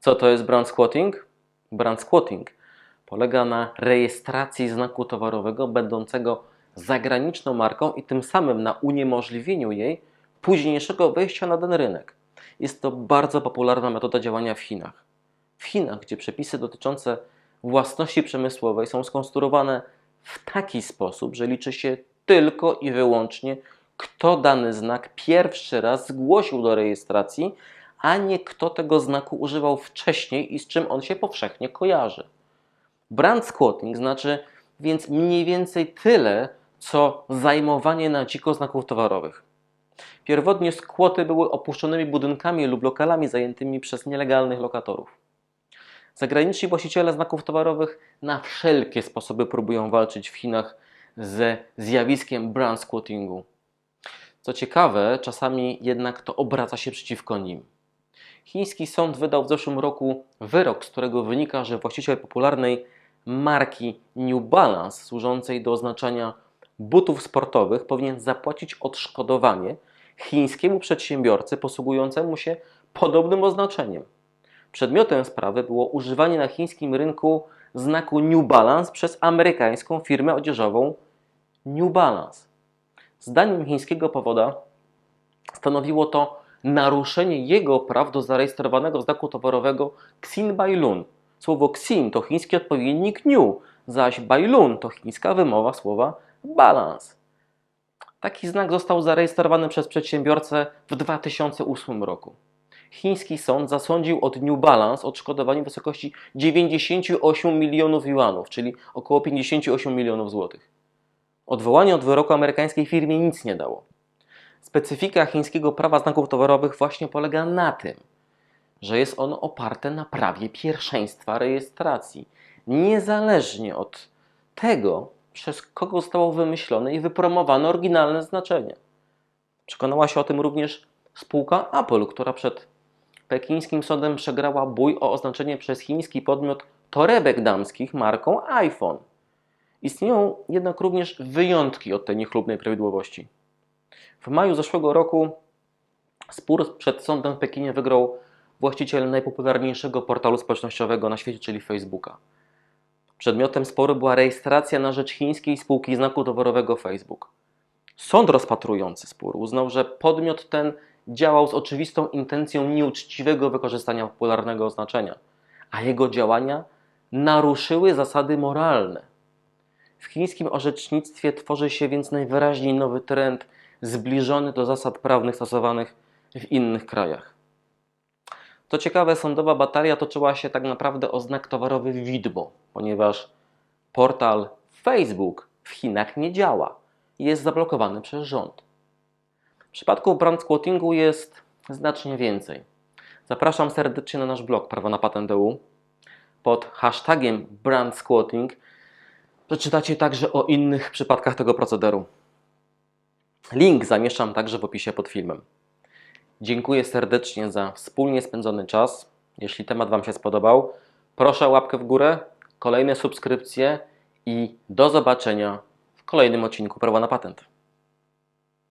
Co to jest brand squatting? Brand squatting polega na rejestracji znaku towarowego będącego zagraniczną marką i tym samym na uniemożliwieniu jej późniejszego wejścia na ten rynek. Jest to bardzo popularna metoda działania w Chinach. W Chinach, gdzie przepisy dotyczące własności przemysłowej są skonstruowane w taki sposób, że liczy się tylko i wyłącznie, kto dany znak pierwszy raz zgłosił do rejestracji, a nie kto tego znaku używał wcześniej i z czym on się powszechnie kojarzy. Brand squatting znaczy więc mniej więcej tyle, co zajmowanie na dziko znaków towarowych. Pierwotnie skłoty były opuszczonymi budynkami lub lokalami zajętymi przez nielegalnych lokatorów. Zagraniczni właściciele znaków towarowych na wszelkie sposoby próbują walczyć w Chinach ze zjawiskiem brand squattingu. Co ciekawe, czasami jednak to obraca się przeciwko nim. Chiński sąd wydał w zeszłym roku wyrok, z którego wynika, że właściciel popularnej marki New Balance, służącej do oznaczania butów sportowych, powinien zapłacić odszkodowanie chińskiemu przedsiębiorcy posługującemu się podobnym oznaczeniem. Przedmiotem sprawy było używanie na chińskim rynku znaku New Balance przez amerykańską firmę odzieżową New Balance. Zdaniem chińskiego powoda stanowiło to naruszenie jego praw do zarejestrowanego znaku towarowego Xin Bailun. Słowo Xin to chiński odpowiednik New, zaś Bailun to chińska wymowa słowa balance. Taki znak został zarejestrowany przez przedsiębiorcę w 2008 roku. Chiński sąd zasądził od New Balance odszkodowanie w wysokości 98 milionów juanów, czyli około 58 milionów złotych. Odwołanie od wyroku amerykańskiej firmie nic nie dało. Specyfika chińskiego prawa znaków towarowych właśnie polega na tym, że jest ono oparte na prawie pierwszeństwa rejestracji, niezależnie od tego, przez kogo zostało wymyślone i wypromowane oryginalne znaczenie. Przekonała się o tym również spółka Apple, która przed pekińskim sądem przegrała bój o oznaczenie przez chiński podmiot torebek damskich marką iPhone. Istnieją jednak również wyjątki od tej niechlubnej prawidłowości. W maju zeszłego roku spór przed sądem w Pekinie wygrał właściciel najpopularniejszego portalu społecznościowego na świecie, czyli Facebooka. Przedmiotem sporu była rejestracja na rzecz chińskiej spółki znaku towarowego Facebook. Sąd rozpatrujący spór uznał, że podmiot ten działał z oczywistą intencją nieuczciwego wykorzystania popularnego oznaczenia, a jego działania naruszyły zasady moralne. W chińskim orzecznictwie tworzy się więc najwyraźniej nowy trend zbliżony do zasad prawnych stosowanych w innych krajach. Co ciekawe, sądowa batalia toczyła się tak naprawdę o znak towarowy widmo, ponieważ portal Facebook w Chinach nie działa i jest zablokowany przez rząd. W przypadku brand squattingu jest znacznie więcej. Zapraszam serdecznie na nasz blog Prawo na Patent.eu. Pod hashtagiem brand squatting przeczytacie także o innych przypadkach tego procederu. Link zamieszczam także w opisie pod filmem. Dziękuję serdecznie za wspólnie spędzony czas. Jeśli temat Wam się spodobał, proszę o łapkę w górę, kolejne subskrypcje i do zobaczenia w kolejnym odcinku Prawa na Patent.